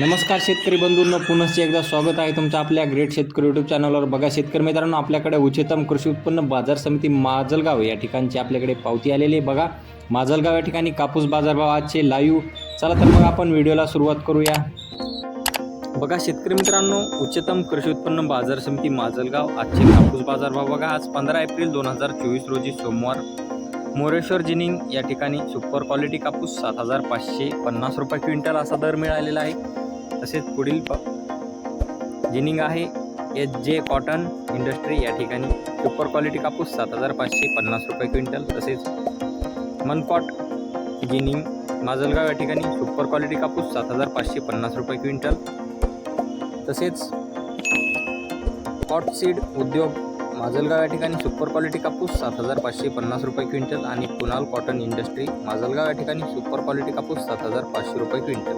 नमस्कार शेतकरी बंधूंनो पुनश्च एकदा स्वागत आहे तुमचं आपल्या ग्रेट शेतकरी यूट्यूब चॅनलवर बघा शेतकरी मित्रांनो आपल्याकडे उच्चतम कृषी उत्पन्न बाजार समिती माजलगाव या ठिकाणची आपल्याकडे पावती आलेली आहे. बघा माजलगाव या ठिकाणी कापूस बाजारभाव आजचे लाईव्ह चला तर मग आपण व्हिडिओला सुरुवात करूया. बघा शेतकरी मित्रांनो उच्चतम कृषी उत्पन्न बाजार समिती माजलगाव आजचे कापूस बाजारभाव बघा. आज पंधरा एप्रिल दोन हजार चोवीस रोजी सोमवार मोरेश्वर जिनिंग या ठिकाणी सुपर क्वालिटी कापूस सात हजार पाचशे पन्नास रुपये क्विंटल असा दर मिळालेला आहे. तसेच पुढील प जिनिंग आहे एच जे कॉटन इंडस्ट्री या ठिकाणी. सुपर क्वालिटी कापूस सात हजार पाचशे पन्नास रुपये क्विंटल तसेच मनकॉट जिनिंग माजलगाव या ठिकाणी. सुपर क्वालिटी कापूस सात हजार पाचशे पन्नास रुपये क्विंटल तसेच कॉटसीड उद्योग माजलगाव या ठिकाणी. सुपर क्वालिटी कापूस सात हजार पाचशे पन्नास रुपये क्विंटल आणि कुणाल कॉटन इंडस्ट्री माजलगाव या ठिकाणी. सुपर क्वालिटी कापूस सात हजार पाचशे रुपये क्विंटल.